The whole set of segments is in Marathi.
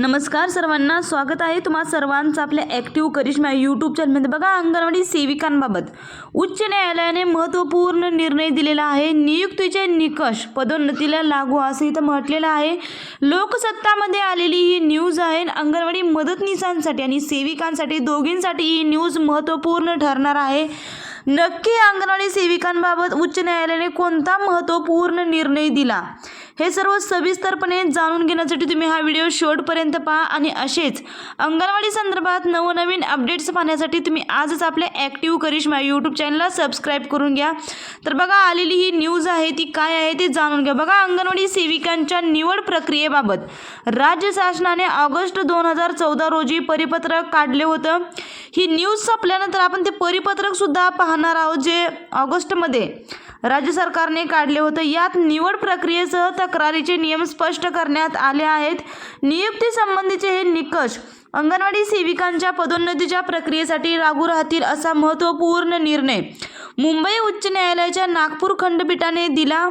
नमस्कार सर्वांना स्वागत आहे तुम्हा सर्वांचं आपल्या ॲक्टिव्ह करिश्मा यूट्यूब चॅनलमध्ये बघा अंगणवाडी सेविकांबाबत. उच्च न्यायालयाने महत्त्वपूर्ण निर्णय दिलेला आहे. नियुक्तीचे निकष पदोन्नतीला लागू असं इथं म्हटलेलं आहे. लोकसत्तामध्ये आलेली ही न्यूज आहे. अंगणवाडी मदतनीसांसाठी आणि सेविकांसाठी दोघींसाठी ही न्यूज महत्त्वपूर्ण ठरणार आहे. नक्की अंगणवाडी सेविकांबाबत उच्च न्यायालयाने कोणता महत्त्वपूर्ण निर्णय दिला? हे सर्व सविस्तरपणे जाणून घेण्यासाठी तुम्ही हा व्हिडिओ शेवटपर्यंत पहा आणि असेच अंगणवाडी संदर्भात नवनवीन अपडेट्स पाहण्यासाठी तुम्ही आजच आपल्या ॲक्टिव्ह करिश्मा यूट्यूब चॅनलला सबस्क्राईब करून घ्या. तर बघा आलेली ही न्यूज आहे ती काय आहे ते जाणून घ्या. बघा अंगणवाडी सेविकांच्या निवड प्रक्रियेबाबत. राज्य शासनाने ऑगस्ट दोन हजार चौदा रोजी परिपत्रक काढले होतं. ही न्यूज संपल्यानंतर आपण ते परिपत्रकसुद्धा पाहणार आहोत जे ऑगस्टमध्ये. राज्य सरकारने काढले होतं. यात निवड प्रक्रियेसह तक्रारीचे नियम स्पष्ट करण्यात आले आहेत. नियुक्ती संबंधीचे हे निकष अंगणवाडी सेविकांच्या पदोन्नतीच्या प्रक्रियेसाठी लागू राहतील असा महत्त्वपूर्ण निर्णय मुंबई उच्च न्यायालयाच्या नागपूर खंडपीठाने दिला.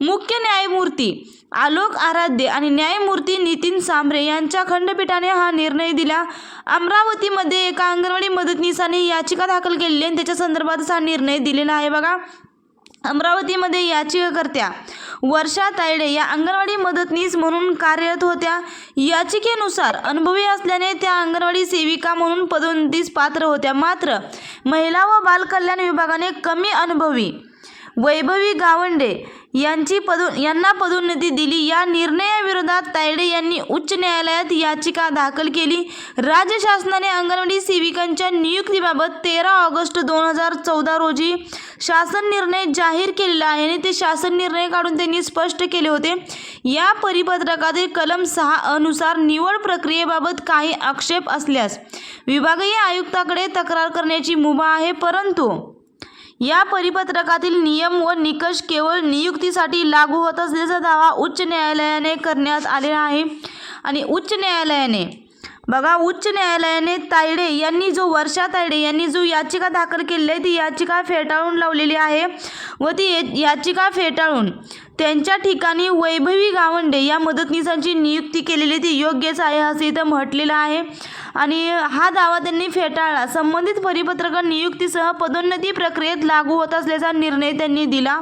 मुख्य न्यायमूर्ती आलोक आराध्य आणि न्यायमूर्ती नितीन सांबरे यांच्या खंडपीठाने हा निर्णय दिला. अमरावतीमध्ये एका अंगणवाडी मदतनीसाने याचिका दाखल केलेली आणि त्याच्या संदर्भातच हा निर्णय दिलेला आहे. बघा अमरावतीमध्ये याचिकाकर्त्या वर्षा तायडे या अंगणवाडी मदतनीस म्हणून कार्यरत होत्या. याचिकेनुसार अनुभवी असल्याने त्या अंगणवाडी सेविका म्हणून पदोन्नतीस पात्र होत्या. मात्र महिला व बालकल्याण विभागाने कमी अनुभवी वैभवी गावंडे यांची पदो यांना पदोन्नती दिली. या निर्णयाविरोधात तायडे यांनी उच्च न्यायालयात याचिका दाखल केली. राज्य शासनाने अंगणवाडी सेविकांच्या नियुक्तीबाबत तेरा ऑगस्ट दोन हजार चौदा रोजी शासन निर्णय जाहीर केलेला आहे आणि ते शासन निर्णय काढून त्यांनी स्पष्ट केले होते. या परिपत्रकातील कलम सहा अनुसार निवड प्रक्रियेबाबत काही आक्षेप असल्यास विभागीय आयुक्ताकडे तक्रार करण्याची मुभा आहे परंतु या परिपत्रकातील नियम व निकष केवळ नियुक्तीसाठी लागू होत असल्याचा दावा उच्च न्यायालयाने करण्यात आलेला आहे. आणि उच्च न्यायालयाने बघा उच्च न्यायालयाने तायडे यांनी जो वर्षा तायडे यांनी जो याचिका दाखल केलेली आहे ती याचिका फेटाळून लावलेली आहे व ती याचिका फेटाळून त्यांच्या ठिकाणी वैभवी गावंडे या मदतनीसांची नियुक्ती केलेली ती योग्यच आहे असं इथं म्हटलेलं आहे. आणि हा दावा त्यांनी फेटाळला. संबंधित परिपत्रक नियुक्तीसह पदोन्नती प्रक्रियेत लागू होत असल्याचा निर्णय त्यांनी दिला.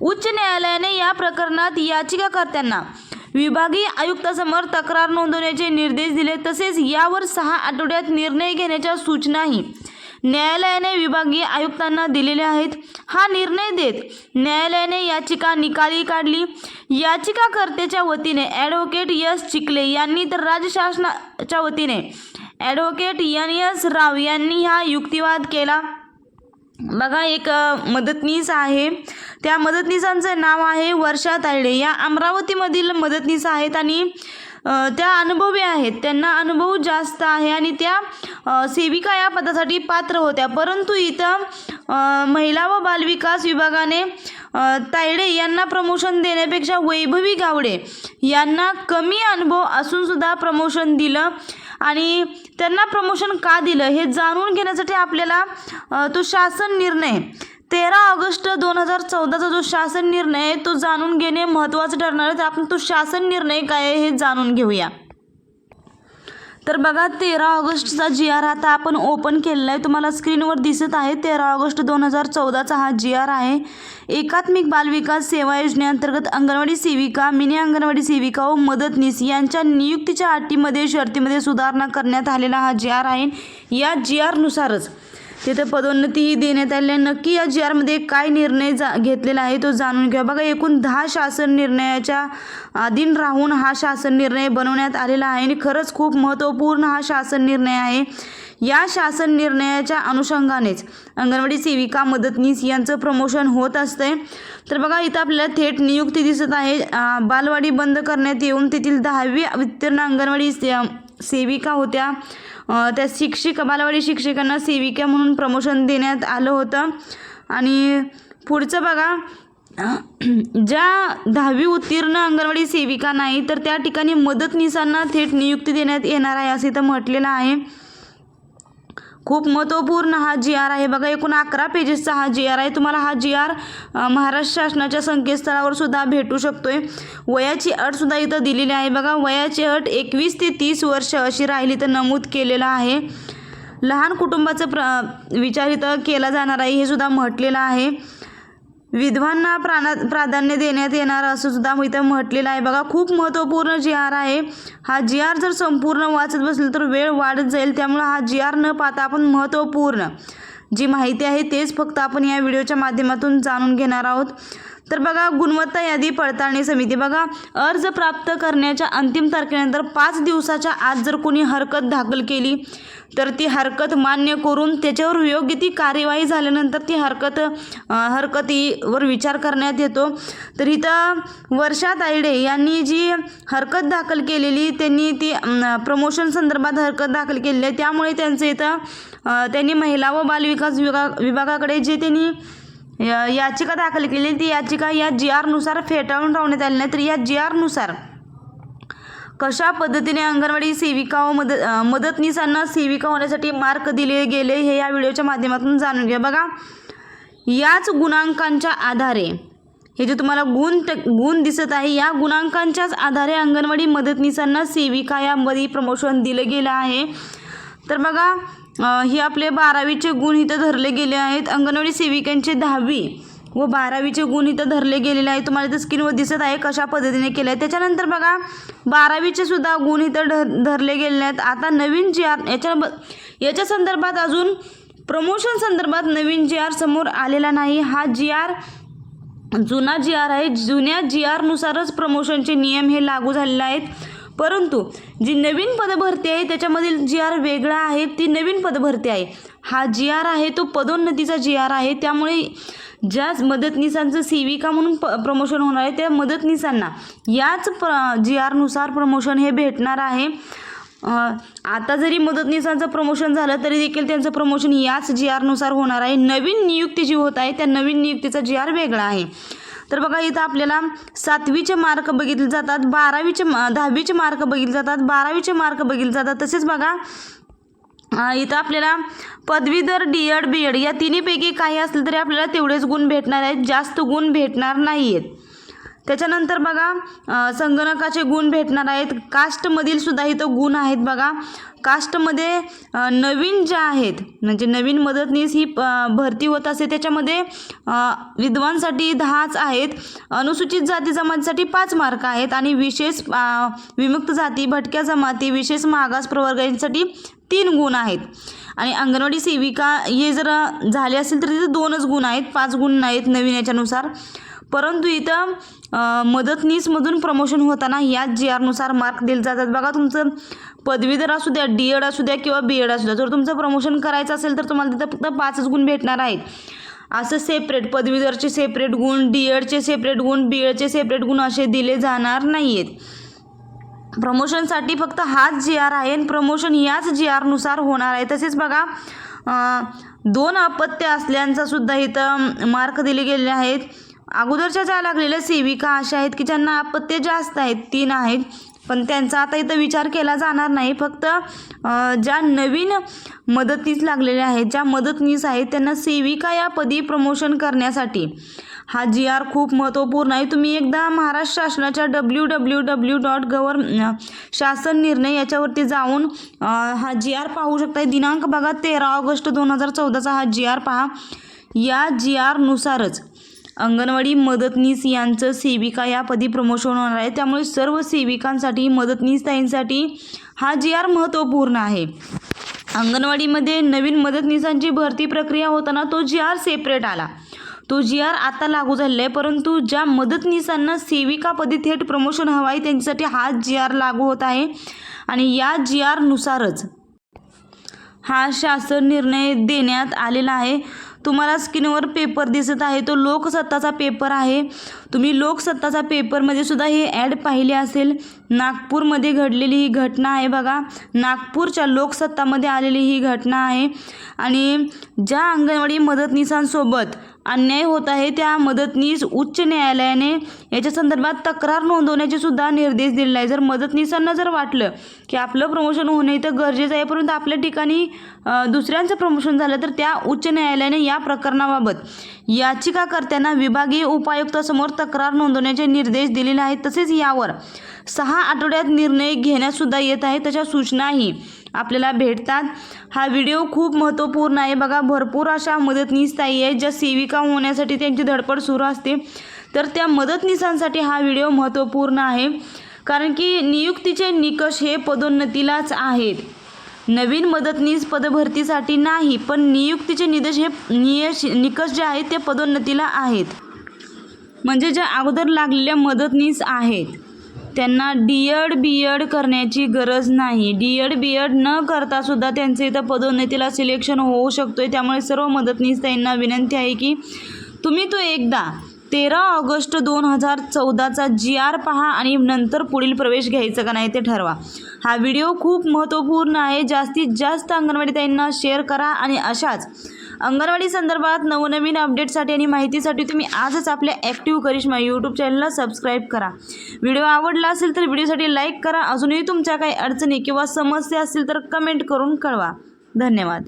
उच्च न्यायालयाने या प्रकरणात याचिकाकर्त्यांना विभागीय आयुक्तासमोर तक्रार नोंदवण्याचे निर्देश दिले. तसेच यावर सहा आठवड्यात निर्णय घेण्याच्या सूचनाही न्यायालयाने विभागीय आयुक्तांना दिलेल्या आहेत. हा निर्णय देत न्यायालयाने याचिका निकाली काढली. याचिकाकर्त्याच्या वतीने ॲडव्होकेट यस चिखले यांनी तर राज्य शासनाच्या वतीने ॲडव्होकेट एन एस राव यांनी हा युक्तिवाद केला. बघा एक मदतनीस आहे. त्या मदतनीसांचं नाव आहे वर्षा तायडे. या अमरावतीमधील मदतनीस आहेत आणि त्या अनुभवी आहेत. त्यांना अनुभव जास्त आहे आणि त्या सेविका या पदासाठी पात्र होत्या. परंतु इथं महिला व बालविकास विभागाने तायडे यांना प्रमोशन देण्यापेक्षा वैभवी गावडे यांना कमी अनुभव असूनसुद्धा प्रमोशन दिलं. आणि त्यांना प्रमोशन का दिलं हे जाणून घेण्यासाठी आपल्याला तो शासन निर्णय तेरा ऑगस्ट दोन हजार चौदाचा जो शासन निर्णय आहे तो जाणून घेणे महत्त्वाचं ठरणार आहे. तर आपण तो शासन निर्णय काय आहे हे जाणून घेऊया. तर बघा तेरा ऑगस्टचा जी आर आता आपण ओपन केलेला आहे तुम्हाला स्क्रीनवर दिसत आहे तेरा ऑगस्ट दोन हजार चौदाचा हा जी आर आहे. एकात्मिक बालविकास सेवा योजनेअंतर्गत अंगणवाडी सेविका मिनी अंगणवाडी सेविका व मदतनीस यांच्या नियुक्तीच्या अटीमध्ये शर्तीमध्ये सुधारणा करण्यात आलेला हा जी आर आहे. या जी आरनुसारच तिथे पदोन्नतीही देण्यात आली आहे. नक्की या जी आरमध्ये काय निर्णय जा घेतलेला आहे तो जाणून घ्या. बघा एकूण दहा शासन निर्णयाच्या अधीन राहून हा शासन निर्णय बनवण्यात आलेला आहे आणि खरंच खूप महत्त्वपूर्ण हा शासन निर्णय आहे. या शासन निर्णयाच्या अनुषंगानेच अंगणवाडी सेविका मदतनीस यांचं प्रमोशन होत असतंय. तर बघा इथं आपल्याला थेट नियुक्ती दिसत आहे. बालवाडी बंद करण्यात येऊन तेथील दहावी उत्तीर्ण अंगणवाडी से- सेविका होत्या. त्या शिक्षिक बालवाडी शिक्षकांना सेविका म्हणून प्रमोशन देण्यात आलं होतं. आणि पुढचं बघा ज्या दहावी उत्तीर्ण अंगणवाडी सेविका नाही तर त्या ठिकाणी मदतनीसांना थेट नियुक्ती देण्यात येणार आहे असं इथं म्हटलेलं आहे. खूप महत्त्वपूर्ण हा जी आर आहे. बघा एकूण अकरा पेजेसचा हा जी आर आहे. तुम्हाला हा जी आर महाराष्ट्र शासनाच्या संकेतस्थळावर सुद्धा भेटू आहे वयाची अटसुद्धा इथं दिलेली आहे. बघा वयाची अट एकवीस ते तीस वर्ष अशी राहिली तर नमूद केलेलं आहे. लहान कुटुंबाचं प्र विचार इथं केला जाणार आहे हे सुद्धा म्हटलेलं आहे. विधवांना प्राणा प्राधान्य देण्यात येणार असं सुद्धा इथं म्हटलेलं आहे. बघा खूप महत्त्वपूर्ण जी आर आहे. हा जी आर जर संपूर्ण वाचत बसलं तर वेळ वाढत जाईल. त्यामुळं हा जी आर न पाहता आपण महत्त्वपूर्ण जी माहिती आहे तेच फक्त आपण या व्हिडिओच्या माध्यमातून जाणून घेणार आहोत. तर बघा गुणवत्ता यादी पडताळणी समिती. बघा अर्ज प्राप्त करण्याच्या अंतिम तारखेनंतर पाच दिवसाच्या आत जर कोणी हरकत दाखल केली तर ती हरकत मान्य करून त्याच्यावर योग्य ती कार्यवाही झाल्यानंतर ती हरकत हरकतीवर विचार करण्यात येतो. तर इथं वर्षा तायडे यांनी जी हरकत दाखल केलेली त्यांनी ती प्रमोशन संदर्भात हरकत दाखल केलेली आहे. त्यामुळे त्यांचं इथं त्यांनी महिला व बालविकास विभाग विभागाकडे जे त्यांनी या- याचिका दाखल केली ती याचिका या जी आरनुसार फेटाळून लावण्यात आली नाही तर या जी आरनुसार कशा पद्धतीने अंगणवाडी सेविका व मदत मदतनीसांना सेविका होण्यासाठी मार्क दिले गेले हे या व्हिडिओच्या माध्यमातून जाणून घ्या बघा याच गुणांकांच्या आधारे हे जे तुम्हाला गुण ट- गुण दिसत आहे या गुणांकांच्याच आधारे अंगणवाडी मदतनीसांना सेविका यामध्ये प्रमोशन दिलं गेलं आहे. तर बघा हे आपले बारावीचे गुण इथं धरले गेले आहेत. अंगणवाडी सेविकांचे दहावी व बारावीचे गुण इथं धरले गेलेले आहेत. तुम्हाला इथं स्क्रीनवर दिसत आहे कशा पद्धतीने केलं आहे त्याच्यानंतर बघा बारावीचे सुद्धा गुण इथं ध धरले गेलेले आहेत. आता नवीन जी आर याच्या याच्या संदर्भात अजून प्रमोशन संदर्भात नवीन जी आर समोर आलेला नाही. हा जी आर जुना जी आर आहे. जुन्या जी आरनुसारच प्रमोशनचे नियम हे लागू झालेले आहेत. परंतु जी नवीन पदभरती आहे त्याच्यामधील जी आर वेगळा आहे ती नवीन पदभरती आहे. हा जी आर आहे तो पदोन्नतीचा जी आर आहे. त्यामुळे ज्या मदतनीसांचं सेविका म्हणून प प्रमोशन होणार आहे त्या मदतनीसांना याच प्र जी आरनुसार प्रमोशन हे भेटणार आहे. आता जरी मदतनीसांचं प्रमोशन झालं तरी देखील त्यांचं प्रमोशन याच जी आरनुसार होणार आहे. नवीन नियुक्ती जी होत आहे त्या नवीन नियुक्तीचा जी आर वेगळा आहे. तर बघा इथं आपल्याला सातवीचे मार्क बघितले जातात बारावीचे दहावीचे मार्क बघितले जातात बारावीचे मार्क बघितले जातात. तसेच बघा इथं आपल्याला पदवीधर डी एड बी एड या तिन्हीपैकी काही असले तरी आपल्याला तेवढेच गुण भेटणार आहेत जास्त गुण भेटणार नाही आहेत त्याच्यानंतर बघा संगणकाचे गुण भेटणार आहेत. कास्टमधील सुद्धा इथं गुण आहेत बघा. कास्टमध्ये नवीन ज्या आहेत म्हणजे नवीन मदतनीस ही भरती होत असते त्याच्यामध्ये विद्वांसाठी दहाच आहेत. अनुसूचित जाती जमातीसाठी पाच मार्क आहेत आणि विशेष विमुक्त जाती भटक्या जमाती विशेष मागास प्रवर्गांसाठी तीन गुण आहेत. आणि अंगणवाडी सेविका हे जर झाले असेल तर तिथे दोनच गुण आहेत. पाच गुण नाहीत नवीन याच्यानुसार. परंतु इथं मदतनीसमधून प्रमोशन होताना याच जी आरनुसार मार्क दिले जातात. बघा तुमचं पदवीधर असू द्या डी एड असू द्या किंवा बी एड असू द्या जर तुमचं प्रमोशन करायचं असेल तर तुम्हाला तिथं फक्त पाचच गुण भेटणार आहेत. असं सेपरेट पदवीधरचे सेपरेट गुण डी एडचे सेपरेट गुण बी एडचे सेपरेट गुण असे दिले जाणार नाही आहेत प्रमोशनसाठी फक्त हाच जी आर आहे आणि प्रमोशन याच जी आरनुसार होणार आहे. तसेच बघा दोन अपत्य असल्यांचा सुद्धा इथं मार्क दिले गेलेले आहेत. अगोदरच्या ज्या लागलेल्या सेविका अशा आहेत की ज्यांना अपत्य जास्त आहेत तीन आहेत. पण त्यांचा आता इथं विचार केला जाणार नाही. फक्त ज्या नवीन मदतनीस लागलेल्या आहेत ज्या मदतनीस आहेत त्यांना सेविका या पदी प्रमोशन करण्यासाठी. हा जी आर खूप महत्त्वपूर्ण आहे. तुम्ही एकदा महाराष्ट्र शासनाच्या W W W dot gov शासन निर्णय याच्यावरती जाऊन हा जी आर पाहू शकता दिनांक बघा तेरा ऑगस्ट दोन हजार चौदाचा हा जी आर पहा. या जी आरनुसारच अंगणवाडी मदतनीस यांचं सेविका या पदी प्रमोशन होणार आहे. त्यामुळे सर्व सेविकांसाठी मदतनीस ताईंसाठी हा जी आर महत्त्वपूर्ण आहे. अंगणवाडीमध्ये नवीन मदतनीसांची भरती प्रक्रिया होताना तो जी आर सेपरेट आला. तो जी आर आता लागू झालेला आहे परंतु ज्या मदतनीसांना सेविकापदी थेट प्रमोशन हवं आहे त्यांच्यासाठी हा जी आर लागू होत आहे. आणि या जी आरनुसारच हा शासन निर्णय देण्यात आलेला आहे. तुम्हाला स्क्रीनवर पेपर दिसत आहे तो लोकसत्ताचा पेपर आहे. तुम्ही लोकसत्ताचा पेपरमध्ये सुद्धा ही ॲड पाहिली असेल. नागपूरमध्ये घडलेली ही घटना आहे बघा. नागपूरच्या लोकसत्तामध्ये आलेली ही घटना आहे. आणि ज्या अंगणवाडी मदतनीसांसोबत अन्याय होत आहे त्या मदतनीस उच्च न्यायालयाने याच्या संदर्भात तक्रार नोंदवण्याचे सुद्धा निर्देश दिलेला आहे. जर मदतनीसांना जर वाटलं की आपलं प्रमोशन होणे तर गरजेचं आहे परंतु आपल्या ठिकाणी दुसऱ्यांचं प्रमोशन झालं तर त्या उच्च न्यायालयाने या प्रकरणाबाबत याचिकाकर्त्यांना विभागीय उपायुक्तासमोर तक्रार नोंदवण्याचे निर्देश दिलेले आहेत. तसेच यावर सहा आठवड्यात निर्णय घेण्यातसुद्धा येत आहे तशा सूचनाही आपल्याला भेटतात. हा व्हिडिओ खूप महत्त्वपूर्ण आहे. बघा भरपूर अशा मदतनीस ताई आहेत ज्या सेविका होण्यासाठी त्यांची धडपड सुरू असते. तर त्या मदतनीसांसाठी हा व्हिडिओ महत्त्वपूर्ण आहे. कारण की नियुक्तीचे निकष हे पदोन्नतीलाच आहेत. नवीन मदतनीस पदभरतीसाठी नाही पण नियुक्तीचे निदेश हे नियश निकष जे आहेत ते पदोन्नतीला आहेत. म्हणजे ज्या अगोदर लागलेल्या मदतनीस आहेत त्यांना डी एड बी एड करण्याची गरज नाही. डी एड बी एड न करता सुद्धा त्यांचे इथं पदोन्नतीला सिलेक्शन होऊ शकतोय. त्यामुळे सर्व मदतनीस त्यांना विनंती आहे की तुम्ही तो एकदा तेरा ऑगस्ट दोन हजार चौदाचा जी आर पहा आणि नंतर पुढील प्रवेश घ्यायचा का नाही ते ठरवा. हा व्हिडिओ खूप महत्त्वपूर्ण आहे. जास्तीत जास्त अंगणवाडी ताईंना शेअर करा आणि अशाच अंगणवाडी संदर्भात नवनवीन अपडेटसाठी आणि माहितीसाठी तुम्ही आजच आपल्या ॲक्टिव्ह करिश्मा यूट्यूब चॅनलला सबस्क्राईब करा. व्हिडिओ आवडला असेल तर व्हिडिओसाठी लाईक करा. अजूनही तुमच्या काही अडचणी किंवा समस्या असतील तर कमेंट करून कळवा. धन्यवाद.